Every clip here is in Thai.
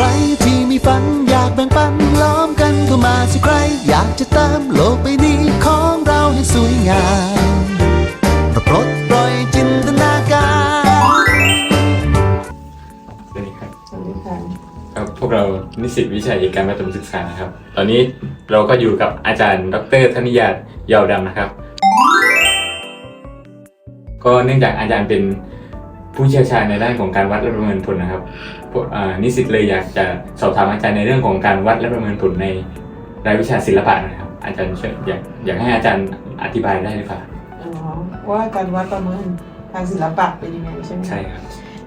ครที่มีฝันอยากแบ่งปันล้อมกันเข้ามาสิใคร อยากจะเติมโลกใบนี้ของเราให้สวยงามปลดปล่อยจินตนาการสวัสดีครับสวัสดีค่ะครับพวกเรานิสิตวิชาเอกการประถมศึกษานะครับ ตอนนี้เราก็อยู่กับอาจารย์ ดรธนิยาตยาวดำนะครับ ก็เนื่องจากอาจารย์เป็น ผู้เชี่ยวชาญในด้านของการวัดและประเมินผลนะครับพวกอ่านิสิตเลยอยากจะสอบถามอาจารย์ในเรื่องของการวัดและประเมินผลในรายวิชาศิลปะนะครับ อาจารย์ช่วยอยากอยากให้อาจารย์อธิบายได้หรือเปล่าอ๋อว่าการวัดประเมินทางศิลปะเป็นยังไงใช่ไหมใช่ครับ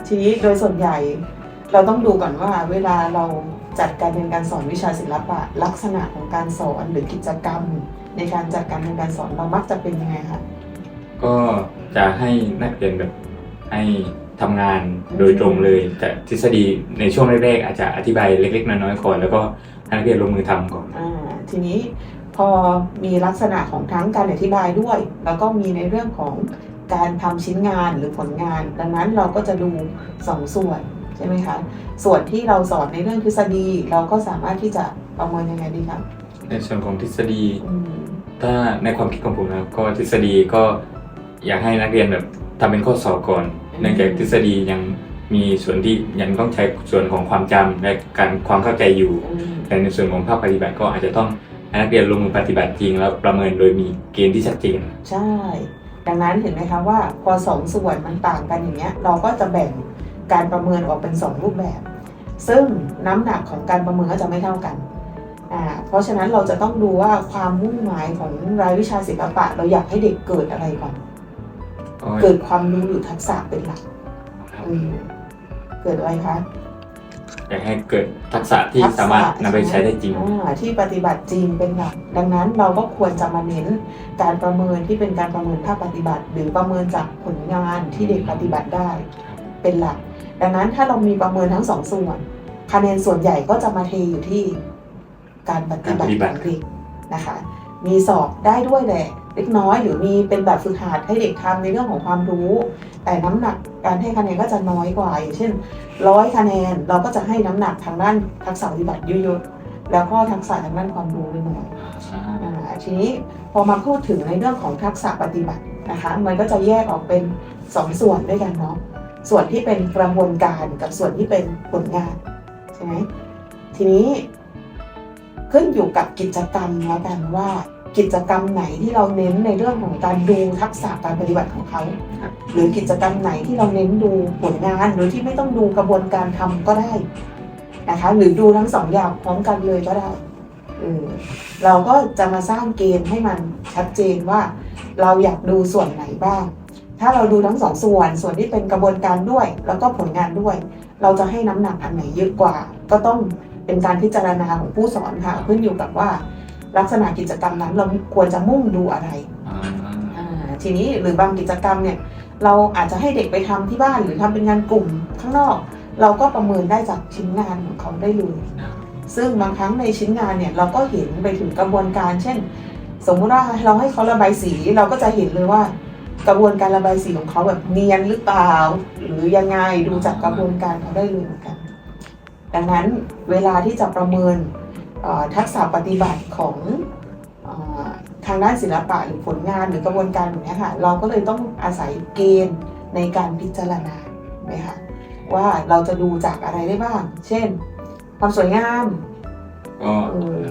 ทีนี้โดยส่วนใหญ่เราต้องดูก่อนว่าเวลาเราจัดการเรียนการสอนวิชาศิลปะ ลักษณะของการสอนหรือกิจกรรม ในการจัดการเรียนการสอนเรามักจะเป็นยังไงคะก็จะให้นักเรียนแบบให้ ทำงานโดยตรงเลยแต่ทฤษฎีในช่วงแรกๆอาจจะอธิบายเล็กๆน้อยๆก่อนแล้วก็ให้นักเรียนลงมือทำก่อน อ่าทีนี้พอมีลักษณะของทั้งการอธิบายด้วย แล้วก็มีในเรื่องของการทำชิ้นงานหรือผลงาน ดังนั้นเราก็จะดูสองส่วนใช่ไหมคะส่วนที่เราสอนในเรื่องทฤษฎีเราก็สามารถที่จะประเมินยังไงดีคะในส่วนของทฤษฎี อืมถ้าในความคิดของผมนะครับก็ทฤษฎีก็อยากให้นักเรียนแบบทำเป็นข้อสอบก่อน เนื่องจากทฤษฎียังมีส่วนที่ยังต้องใช้ส่วนของความจำและการความเข้าใจอยู่อืมแต่ในส่วนของภาคปฏิบัติก็อาจจะต้องให้นักเรียนลงมือปฏิบัติจริงแล้วประเมินโดยมีเกณฑ์ที่ชัดเจนใช่ ดังนั้นเห็นไหมคะว่าพอสองส่วนมันต่างกันอย่างเงี้ยเราก็จะแบ่งการประเมินออกเป็นสองรูปแบบ ซึ่งน้ำหนักของการประเมินก็จะไม่เท่ากันอ่าเพราะฉะนั้นเราจะต้องดูว่าความมุ่งหมายของรายวิชาศิลปะ เราอยากให้เด็กเกิดอะไรก่อนก็ เกิดความรู้หรือทักษะเป็นหลักครับอืมเกิดอะไรคะอยากให้เกิดทักษะที่สามารถนำไปใช้ได้จริงอ่าที่ปฏิบัติจริงเป็นหลักดังนั้นเราก็ควรจะมาเน้นการประเมินที่เป็นการประเมินภาคปฏิบัติ หรือประเมินจากผลงานที่เด็กปฏิบัติได้ เป็นหลัก ดังนั้นถ้าเรามีประเมินทั้งสองส่วน คะแนนส่วนใหญ่ก็จะมาเทอยู่ที่การปฏิบัติการปฏิบัขติองเด็กนะคะ มีสอบได้ด้วยแหละ เล็กน้อย หรือมีเป็นแบบฝึกหัดให้เด็กทำในเรื่องของความรู้ แต่น้ำหนักการให้คะแนนก็จะน้อยกว่าอย่างเช่นร้อยคะแนนเราก็จะให้น้ำหนักทางด้านทักษะปฏิบัติเยอะๆแล้วก็ทักษะทางด้านความรู้น้อยๆอ่าทีนี้พอมาพูดถึงในเรื่องของทักษะปฏิบัตินะคะมันก็จะแยกออกเป็นสองส่วนด้วยกันเนาะส่วนที่เป็นกระบวนการกับส่วนที่เป็นผลงานใช่ไหมทีนี้ขึ้นอยู่กับกิจกรรมแล้วกันว่า กิจกรรมไหนที่เราเน้นในเรื่องของการดูทักษะการปฏิบัติของเขาหรือกิจกรรมไหนที่เราเน้นดูผลงานโดยที่ไม่ต้องดูกระบวนการทำก็ได้นะคะ หรือดูทั้งสองอย่างพร้อมกันเลยก็ได้ออเราก็จะมาสร้างเกณฑ์ให้มันชัดเจนว่า เราอยากดูส่วนไหนบ้าง ถ้าเราดูทั้งสองส่วนส่วนที่เป็นกระบวนการด้วย แล้วก็ผลงานด้วย เราจะให้น้ำหนักอันไหนเยอะกว่า ก็ต้องเป็นการพิจารณาของผู้สอนค่ะขึ้นอยู่กับว่า ลักษณะกิจกรรมนั้นเราควรจะมุ่งดูอะไรอ่าอ่าทีนี้หรือบางกิจกรรมเนี่ยเราอาจจะให้เด็กไปทำที่บ้านหรือทำเป็นงานกลุ่มข้างนอก เราก็ประเมินได้จากชิ้นงานของเขาได้เลยซึ่งบางครั้งในชิ้นงานเนี่ยเราก็เห็นไปถึงกระบวนการ เช่น สมมุติว่าเราให้เขาระบายสีเราก็จะเห็นเลยว่า กระบวนการระบายสีของเขาแบบเนียนหรือเปล่า หรือยังไงดูจากกระบวนการเขาได้เลยเหมือนกัน ดังนั้นเวลาที่จะประเมินเอ่อ ทักษะปฏิบัติของเออทางด้านศิลปะหรือผลงานหรือกระบวนการแบบนี้ค่ะเราก็เลยต้องอาศัยเกณฑ์ในการพิจารณาไหมคะว่าเราจะดูจากอะไรได้บ้าง เช่น ความสวยงามก็เออ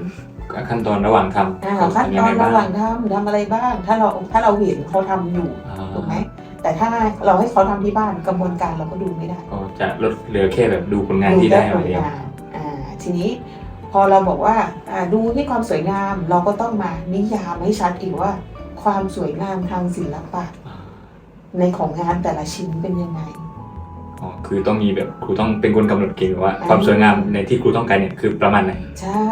ขั้นตอนระหว่างทำอ่าขั้นตอนระหว่างทำทำอะไรบ้าง ถ้าเราถ้าเราเห็นเขาทำอยู่อ่าถูกไหมแต่ถ้าเราให้เขาทำที่บ้านกระบวนการเราก็ดูไม่ได้ก็จะลดเหลือแค่แบบดูผลงานที่ได้ผมาลเดียวงานอ่าทีนี้ พอเราบอกว่าอ่าดูที่ความสวยงามเราก็ต้องมานิยามให้ชัดอีกว่า ความสวยงามทางศิลปะ ในของงานแต่ละชิ้นเป็นยังไงอ๋อคือต้องมีแบบครูต้องเป็นคนกำหนดเกณฑ์ว่าอ่า ความสวยงามในที่ครูต้องการเนี่ยคือประมาณไหนใช่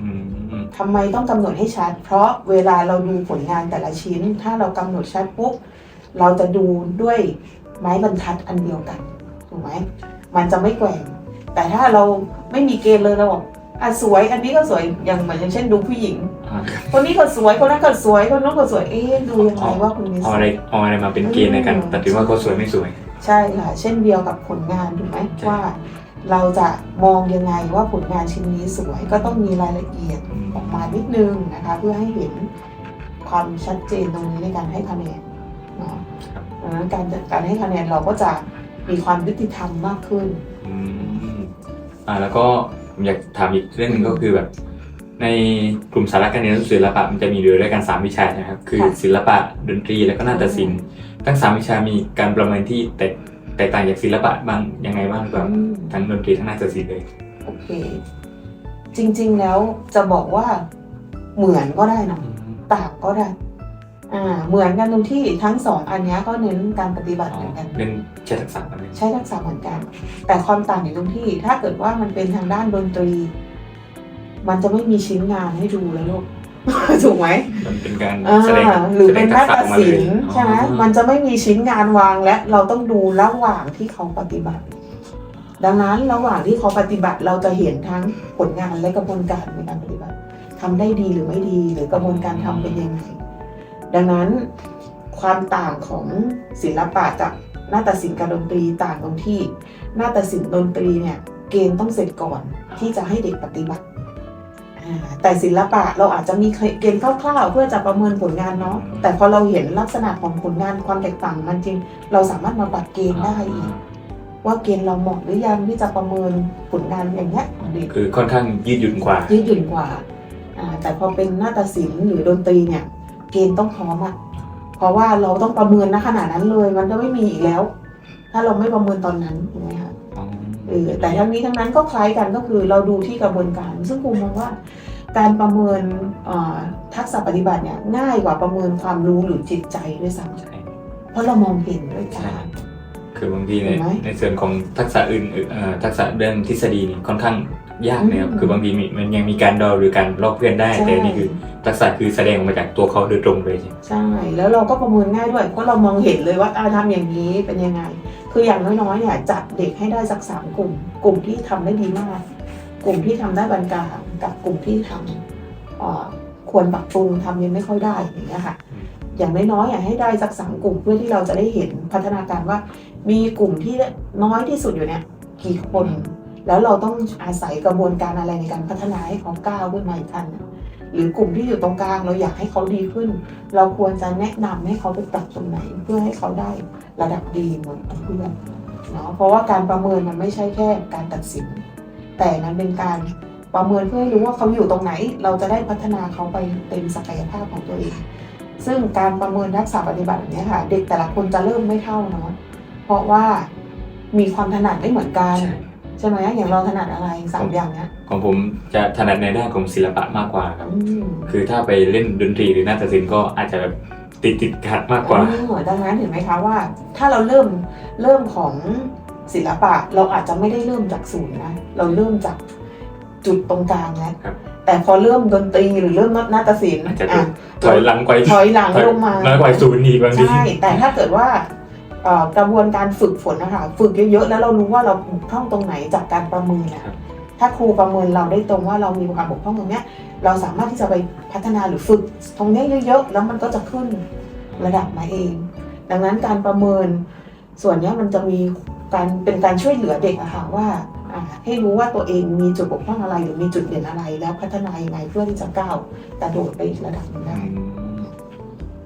อืมทำไมต้องกำหนดให้ชัด เพราะเวลาเราดูผลงานแต่ละชิ้น ถ้าเรากำหนดชัดปุ๊บเราจะดูด้วยไม้บรรทัดอันเดียวกันถูกไหมมันจะไม่แกว่งแต่ถ้าเราไม่มีเกณฑ์เลยเราบอก อะสวยอันนี้ก็สวยอย่างเหมือนอย่างเช่นดูผู้หญิง อ่าคนนี้ก็สวยคนนั้นก็สวยคนนู้นก็สวยเอ๊ะดูยังไงว่าคนนี้สเอาวอะไรยเอาอะไรมาเป็นเกณฑ์ในการตัดสินว่าเขาสวยไม่สวย ใช่ค่ะ เช่นเดียวกับผลงานถูกไหมใช่ ว่า เราจะมองยังไงว่าผลงานชิ้นนี้สวยก็ต้องมีรายละเอียดอืมออกมานิดนึงนะคะ เพื่อให้เห็นความชัดเจนตรงนี้ในการให้คะแนนเนาะครับดังนั้นการการให้คะแนนเราก็จะมีความยุติธรรมมากขึ้น อืมอ่าแล้วก็ ผมอยากถามอีกเรื่องหนึงก็คือแบบ ในกลุ่มสาระการเรียนรู้ศิลปะมันจะมีอยู่ด้วยกันสามวิชานะครับ คือค่ะศิลปะดนตรีแล้วก็นาฏศิลป์ทั้งสามวิชามีการประเมินที่แตกแตกต่างจากศิลปะบางยังไงบ้างแบบอืมทั้งดนตรีทั้งนาฏศิลป์เลยโอเค จริงๆแล้วจะบอกว่าเหมือนก็ได้นะต่างก็ได้ อ่าเหมือนกันตรงที่ทั้งสองอันเนี้ยก็เน้นการปฏิบัติอ๋อเหมือนกัน เป็นใช้ทักษะอะไรใช้ทักษะเหมือนกัน แต่ความต่างอยู่ตรงที่ถ้าเกิดว่ามันเป็นทางด้านดนตรี มันจะไม่มีชิ้นงานให้ดูแล้วลูกถูกไหมมันเป็นการอ่าแสดงหรือเป็นแสดนางทัฏกษะออกมาศิเลยลป์ใช่ไหมอ๋อมันจะไม่มีชิ้นงานวางและเราต้องดูระหว่างที่เขาปฏิบัติ ดังนั้นระหว่างที่เขาปฏิบัติเราจะเห็นทั้งผลงานและกระบวนการในการปฏิบัติทำได้ดีหรือไม่ดีหรือกระบวนการทำเป็นยังไง ดังนั้นความต่างของศิลปะกับนาฏศิลป์กับดนตรีต่างตรงที่นาฏศิลป์ดนตรีเนี่ยเกณฑ์ต้องเสร็จก่อนที่จะให้เด็กปฏิบัติอ่าแต่ศิลปะเราอาจจะมีเกณฑ์คร่าวๆเพื่อจะประเมินผลงานเนาะแต่พอเราเห็นลักษณะของผลงานความแตกต่างมันจริง เราสามารถมาปรับเกณฑ์ได้อีกว่าเกณฑ์เราเหมาะหรือยังที่จะประเมินผลงานอย่างเงี้ยของเด็กคือค่อนข้างยืดหยุ่นกว่ายืดหยุ่นกว่าอ่าแต่พอเป็นนาฏศิลป์หรือดนตรีเนี่ย เกณฑ์ต้องพร้อมอะเพราะว่าเราต้องประเมินณขนาดนั้นเลย มันจะไม่มีอีกแล้ว ถ้าเราไม่ประเมินตอนนั้นถูกไหมคะเออแต่ทั้งนี้ทั้งนั้นก็คล้ายกันก็คือเราดูที่กระบวนการ ซึ่งครูมองว่า การประเมินเอ่อทักษะปฏิบัติเนี่ยง่ายกว่าประเมินความรู้หรือจิตใจด้วยซ้ใช่ำเพราะเรามองเห็นด้วยตาคือบางทีในเห็นไหมในส่วนของทักษะอื่นเอ่อทักษะเรื่องทฤษฎีนี่ค่อนข้าง ยากนะครับอืมคือบางทีมีมันยังมีการเดาหรือการลอกเพื่อนได้ ใช่ แต่นี่คือทักษะคือแสดงออกมาจากตัวเขาโดยตรงเลยใช่ไหม ใช่แล้วเราก็ประเมินง่ายด้วยเพราะเรามองเห็นเลยว่าอาทำอย่างนี้เป็นยังไง คืออย่างน้อยๆเนี่ยจัดเด็กให้ได้สักสามกลุ่ม กลุ่มที่ทำได้ดีมาก กลุ่มที่ทำได้บานกลางกับกลุ่มที่ทำเอ่อควรปรับปรุงทำยังไม่ค่อยได้อย่างเงี้ยค่ะอย่างน้อยๆอยากให้ได้สักสามกลุ่มเพื่อที่เราจะได้เห็นพัฒนาการว่า มีกลุ่มที่น้อยที่สุดอยู่เนี่ยกี่คน แล้วเราต้องอาศัยกระบวนการอะไรในการพัฒนาให้เขาก้าวขึ้นมาอีกขั้นหรือกลุ่มที่อยู่ตรงกลางเราอยากให้เขาดีขึ้น เราควรจะแนะนำให้เขาไปปรับตรงไหน เพื่อให้เขาได้ระดับดีเหมือนเพื่อนเนาะเพราะว่าการประเมินมันไม่ใช่แค่การตัดสิน แต่มันเป็นการประเมินเพื่อให้รู้ว่าเขาอยู่ตรงไหน เราจะได้พัฒนาเขาไปเต็มศักยภาพของตัวเอง ซึ่งการประเมินทักษะปฏิบัติแบบเนี้ยค่ะ เด็กแต่ละคนจะเริ่มไม่เท่าเนาะเพราะว่ามีความถนัดไม่เหมือนกัน ใช่ใช่ไหมอย่างเราถนัดอะไรสามอย่างเนี้ยของผมจะถนัดในด้านของศิลปะมากกว่าครับ อืมคือถ้าไปเล่นดนตรีหรือนาฏศิลป์ก็อาจจะแบบติดติดๆขัดมากกว่า เออดังนั้นเห็นไหมคะว่า ถ้าเราเริ่มเริ่มของศิลปะเราอาจจะไม่ได้เริ่มจากศูนย์นะเราเริ่มจากจุดตรงกลางนะครับแต่พอเริ่มดนตรีหรือเริ่มนาฏศิลป์อาจจะ อะถอยหลังไปถอยหลังลงมา น้อยกว่าศูนย์อีกบางที ใช่ แต่ถ้าเกิดว่าเอ่อ กระบวนการฝึกฝนนะคะฝึกเยอะๆแล้วเรารู้ว่าเราบกพร่องตรงไหนจากการประเมินนะครัคะบถ้าครูประเมินเราได้ตรงว่าเรามีความบกพร่องตรงเนี้ยเราสามารถที่จะไปพัฒนาหรือฝึกตรงเนี้ยเยอะๆแล้วมันก็จะขึ้นระดับมาเอง ดังนั้นการประเมินส่วนเนี้ยมันจะมีการเป็นการช่วยเหลือเด็กอะค่ะว่าอ่าให้รู้ว่าตัวเองมีจุดบกพร่องอะไรหรือมีจุดเด่นอะไร แล้วพัฒนายังไงเพื่อที่จะก้าวกระโดดไปอีกระดับหนึงอืได้ม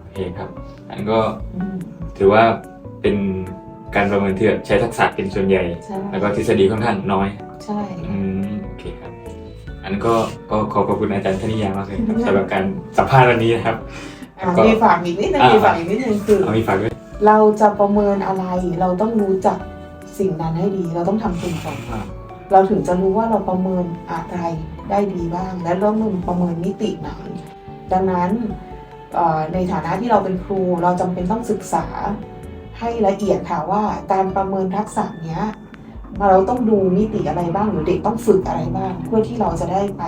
โอเคครับอันก็อืมถือว่า เป็นการประเมินที่แบบใช้ทักษะเป็นส่วนใหญ่ ใช่แล้วก็ทฤษฎีค่อนข้างน้อย ใช่ อืมโอเคครับ อันก็ก็ขอขอบคุณอาจารย์ธนิยามากเลยครับสำหรับการสัมภาษณ์วันนี้นะครับ อะก็มีฝากอีกนิดนึงอ่ามี มีฝากอีกนิดนึงคือ เอามีฝากด้วยเราจะประเมินอะไร เราต้องรู้จักสิ่งนั้นให้ดี เราต้องทำเป็นก่อนอ่าเราถึงจะรู้ว่าเราประเมินอะไรได้ดีบ้าง และเราต้องประเมินมิติไหนดังนั้นเอ่อในฐานะที่เราเป็นครูเราจำเป็นต้องศึกษา ให้ละเอียดค่ะว่าการประเมินทักษะเนี้ยเราต้องดูมิติอะไรบ้างหรือเด็กต้องฝึกอะไรบ้าง เพื่อที่เราจะได้ไป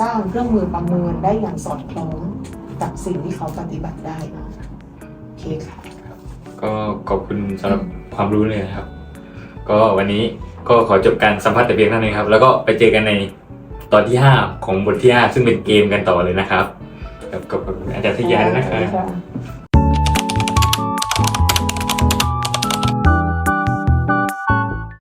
สร้างเครื่องมือประเมินได้อย่างสอดคล้องกับสิ่งที่เขาปฏิบัติได้นะโอเคค่ะก็ขอบคุณสำหรับความรู้เลยนะครับ ก็วันนี้ก็ขอจบการสัมภาษณ์แต่เพียงเท่านี้ครับ แล้วก็ไปเจอกันในตอนที่ 5 ของบทที่ 5 ซึ่งเป็นเกมกันต่อเลยนะครับครับขอบคุณอาจารย์ทยาด้วยนะครับค่ะ